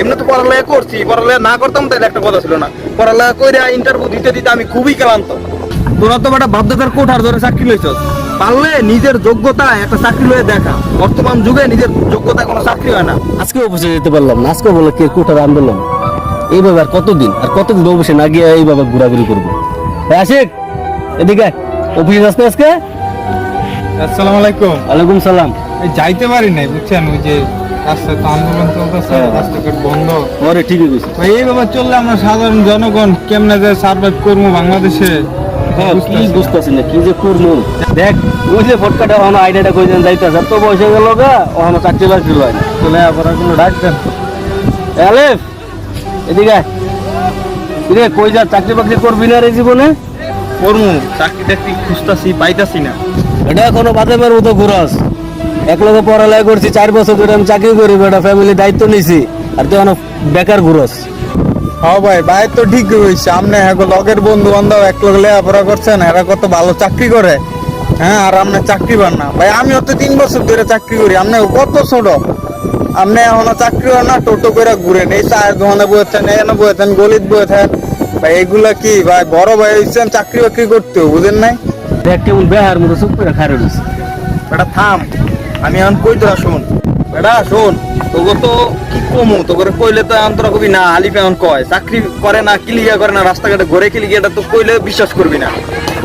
এমনি তো পড়ালেখা করছি পড়ালেখা না করতাম তাহলে একটা কথা ছিল না। পড়ালেখা করে ইন্টারভিউ দিতে দিতে আমি খুবই ক্লান্ত। তোরা তো বেটা বাপদাদার কোঠার ধরে চাকরি লইছস। পারলে নিজের যোগ্যতা একটা চাকরি লয়ে দেখা। বর্তমান যুগে নিজের যোগ্যতা কোনো চাকরি হয় না। আজকে অফিসে যেতে পারলাম না আজকে বলে কে কোটার আন্দোলন? এইভাবে আর কতদিন আর কতদিন অফিসে না গিয়ে এইভাবে ঘোরাঘুরি করব? হ্যাঁ আশিক এদিকে। অফিসে আসতে আজকে? আসসালামু আলাইকুম। ওয়ালাইকুম সালাম। যাইতে পারি নাই বুঝছেন ওই যে রাস্তায় তো আন্দোলন চলতেছে হ্যাঁ। রাস্তাঘাট বন্ধ। ওরে ঠিকই কইছিস তো এইভাবে চললে আমরা সাধারণ জনগণ কেমনে যে সার্ভাইভ করব বাংলাদেশে? হ্যাঁ কি বুঝতেছি। না কি যে করব? দেখ ওই যে ফটকাটা ওখানে আইডিয়াটা কই দেন যাইতেছে তো হয়ে গেল গা ওখানে চাকরি বাকরি লয় না। চলে আপনারা কোনো এদিকে আয়। কই যা চাকরি বাকরি করবি না রে জীবনে? করমু চাকরি টাকরি খুঁজতাছি পাইতাছি না। এটা এখনও বাদামের মতো ঘুরাস। এক লগে পড়ালেখা করছি চার বছর ধরে আমি চাকরি করি বেটা ফ্যামিলি দায়িত্ব নিছি। আর তুই এখন বেকার ঘুরস। হ্যাঁ ভাই ভাই তো ঠিক হয়েছে আপনি হ্যাঁ লগের বন্ধু বান্ধব এক লোক লেখাপড়া করছেন এরা কত ভালো চাকরি করে। হ্যাঁ আর আপনি চাকরি পান না। ভাই আমি তো তিন বছর ধরে চাকরি করি আপনি কত ছোট। আপনি এখনও চাকরি হয় না টোটো করে ঘুরেন এই চায়ের দোকানে বসেছেন এখানে বসেছেন গলিত বসেছেন ভাই এগুলা কি ভাই বড় ভাই হয়েছেন চাকরি বাকরি করতে বুঝেন নাই? দেখ কেমন বেহার মতো চুপ করে খারে রয়েছে বেটা থাম। আমি এখন কই তোরা শোন? বেটা, শোন, তোকে তো কি কমু? তোকে কইলে তো এখন তোরা কবি না, আলিফ এখন কয়, চাকরি করে না, কিলিগা করে না, রাস্তাঘাটে ঘরে কিলিগা, এটা তো কইলে বিশ্বাস করবি না।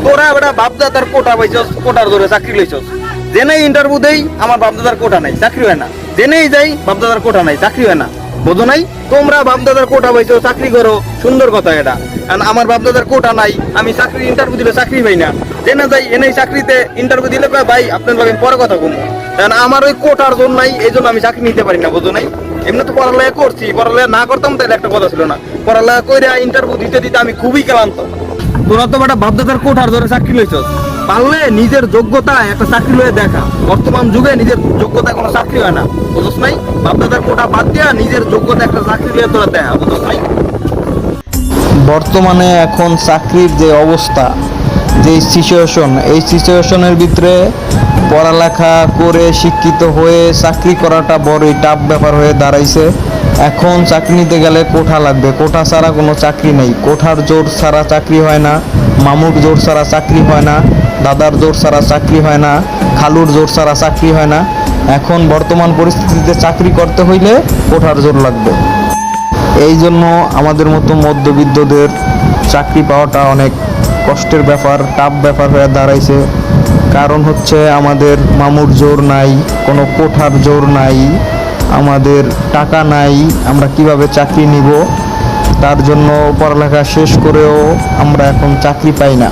তোরা বেটা বাপদাদার কোটা পাইছ কোটার ধরে চাকরি লইছস। জেনেই ইন্টারভিউ দেই, আমার বাপদাদার কোটা নাই, চাকরি হয় না। জেনেই যাই, বাপদাদার কোটা নাই, চাকরি হয় না। বোঝো নাই? তোমরা বাপদাদার কোটা পাইছো, চাকরি করো। সুন্দর কথা এটা। কারণ আমার বাপদাদার কোটা নাই, আমি চাকরি ইন্টারভিউ দিলে চাকরি পাই না। জেনে যাই, এনেই চাকরিতে ইন্টারভিউ দিলে ভাই, আপনার লগে পরে কথা কমু। কারণ আমার ওই কোটার জন্য নাই, এই জন্য আমি চাকরি নিতে পারি না, বোঝো নাই? এমনি তো পড়ালেখা করছি, পড়ালেখা না করতাম তাহলে একটা কথা ছিল না। পড়ালেখা করে ইন্টারভিউ দিতে দিতে আমি খুবই ক্লান্ত। তোরা তো বেটা বাপদাদার কোঠার ধরে চাকরি লইছস। পারলে নিজের যোগ্যতা একটা চাকরি লয়ে দেখা। বর্তমান যুগে নিজের যোগ্যতা কোনো চাকরি হয় না। বুঝছ নাই? বাপদাদার কোটা বাদ দিয়া নিজের যোগ্যতা একটা চাকরি লয়ে তোরা দেখা বুঝছ নাই? বর্তমানে এখন চাকরির যে অবস্থা, যে সিচুয়েশন এই সিচুয়েশনের ভিতরে পড়ালেখা করে শিক্ষিত হয়ে চাকরি করাটা বড়ই টাফ ব্যাপার হয়ে দাঁড়াইছে। এখন চাকরি নিতে গেলে কোঠা লাগবে। কোঠা ছাড়া কোনো চাকরি নেই। কোঠার জোর ছাড়া চাকরি হয় না। মামুর জোর ছাড়া চাকরি হয় না। দাদার জোর ছাড়া চাকরি হয় না, খালুর জোর ছাড়া চাকরি হয় না। এখন বর্তমান পরিস্থিতিতে চাকরি করতে হইলে কোঠার জোর লাগবে। এই জন্য আমাদের মতো মধ্যবিত্তদের চাকরি পাওয়াটা অনেক কষ্টের ব্যাপার টাফ ব্যাপার হয়ে দাঁড়াইছে। কারণ হচ্ছে আমাদের মামুর জোর নাই, কোনো কোঠার জোর নাই, আমাদের টাকা নাই, আমরা কীভাবে চাকরি নিব? তার জন্য পড়ালেখা শেষ করেও আমরা এখন চাকরি পাই না।